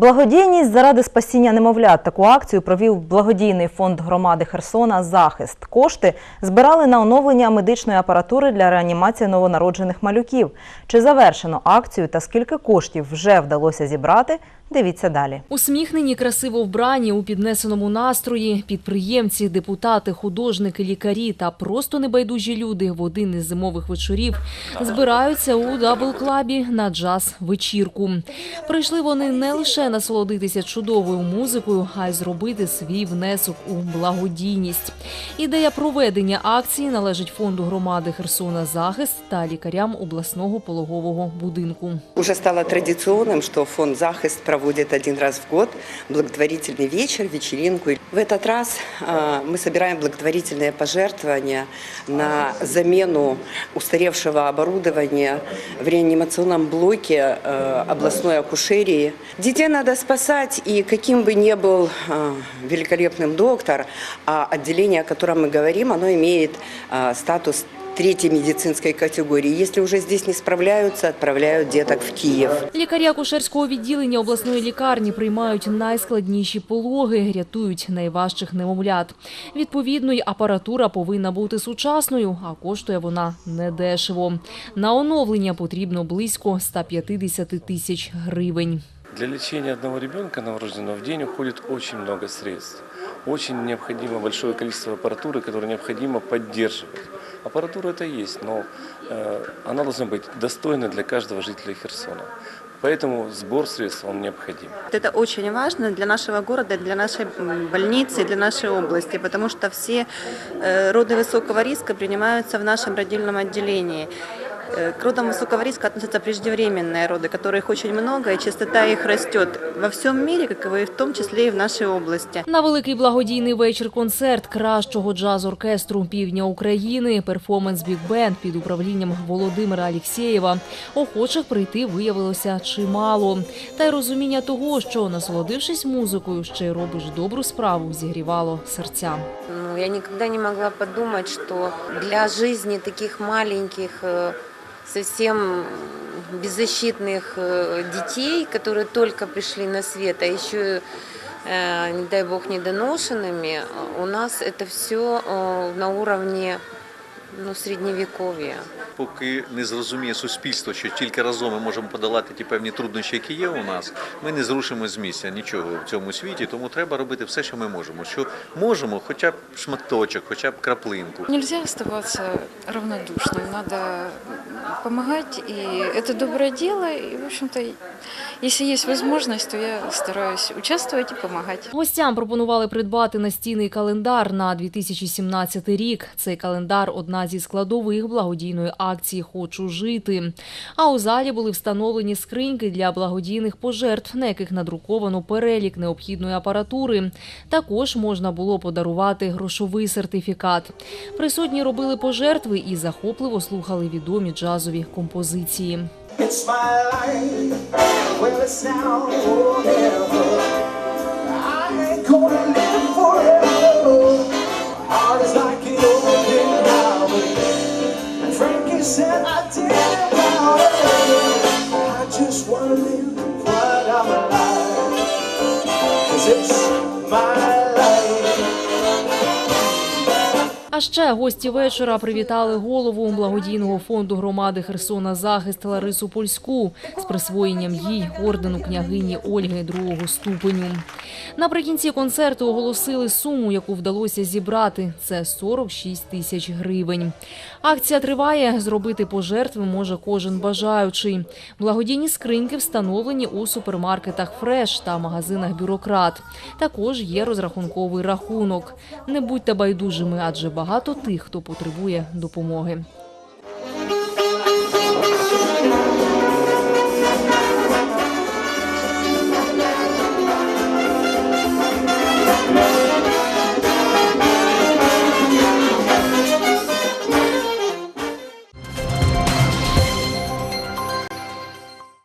Благодійність заради спасіння немовлят. Таку акцію провів благодійний фонд громади Херсона Захист. Кошти збирали на оновлення медичної апаратури для реанімації новонароджених малюків. Чи завершено акцію та скільки коштів вже вдалося зібрати? Дивіться далі. Усміхнені, красиво вбрані, у піднесеному настрої, підприємці, депутати, художники, лікарі та просто небайдужі люди в один із зимових вечорів збираються у дабл-клабі на джаз-вечірку. Прийшли вони не лише насолодитися чудовою музикою, а й зробити свій внесок у благодійність. Ідея проведення акції належить фонду громади Херсона Захист та лікарям обласного пологового будинку. Уже стало традиционным, что фонд «Захист» проводит один раз в год благотворительный вечер, вечеринку. В этот раз э, мы собираем благотворительные пожертвования на замену устаревшего оборудования в реанимационном блоке э, областной акушерии. Детей надо спасать, и каким бы ни был э, великолепным доктор, а отделение, о котором мы говорим, оно имеет э, статус третьей медицинской категории. Если уже здесь не справляются, отправляют деток в Киев. Лікарі акушерського відділення обласної лікарні приймають найскладніші пологи, рятують найважчих немовлят. Відповідно, й апаратура повинна бути сучасною, а коштує вона недешево. На оновлення потрібно близько 150 тисяч гривень. Для лечения одного ребенка новорожденного в день уходит очень много средств Очень необходимо большое количество аппаратуры, которую необходимо поддерживать. Аппаратура это есть, но э, она должна быть достойна для каждого жителя Херсона. Поэтому сбор средств он необходим. Это очень важно для нашего города, для нашей м, больницы, для нашей области, потому что все э, роды высокого риска принимаются в нашем родильном отделении. Э, К родам высокого риска относятся преждевременные роды, которых очень много, и частота их растет во всем мире, как и в том числе и в нашей области. На великий благодійний вечір-концерт кращого джаз-оркестру півдня України, перформанс Біг Бенд під управлінням Володимира Алєксєєва. Охочих прийти виявилося чимало. Та й розуміння того, що насолодившись музикою, ще й робиш добру справу, зігрівало серця. Ну, я никогда не могла подумать, что для жизни таких маленьких, э, совсем беззащитных э, детей, которые только пришли на свет, а еще, э, не дай бог, недоношенными, у нас это все на уровне ну, средневековья. Поки не зрозуміє суспільство, що тільки разом ми можемо подолати ті певні труднощі, які є у нас, ми не зрушимо з місця нічого в цьому світі. Тому треба робити все, що ми можемо. Що можемо, хоча б шматочок, хоча б краплинку. Нельзя оставаться равнодушным, надо помогать, и это доброе дело, и, в общем-то, если есть возможность, то я стараюсь участвовать и помогать. Гостям пропонували придбати настінний календар на 2017 рік. Цей календар – одна зі складових благодійної акції «Хочу жити». А у залі були встановлені скриньки для благодійних пожертв, на яких надруковано перелік необхідної апаратури. Також можна було подарувати грошовий сертифікат. Присутні робили пожертви і захопливо слухали відомі джазові композиції. It's my life. Well, it's now or Ще гості вечора привітали голову благодійного фонду громади Херсона Захист Ларису Польську з присвоєнням їй ордену княгині Ольги другого ступеню. Наприкінці концерту оголосили суму, яку вдалося зібрати. Це 46 тисяч гривень. Акція триває. Зробити пожертви може кожен бажаючий. Благодійні скриньки встановлені у супермаркетах Фреш та магазинах Бюрократ. Також є розрахунковий рахунок. Не будьте байдужими, адже багато тих, хто потребує допомоги.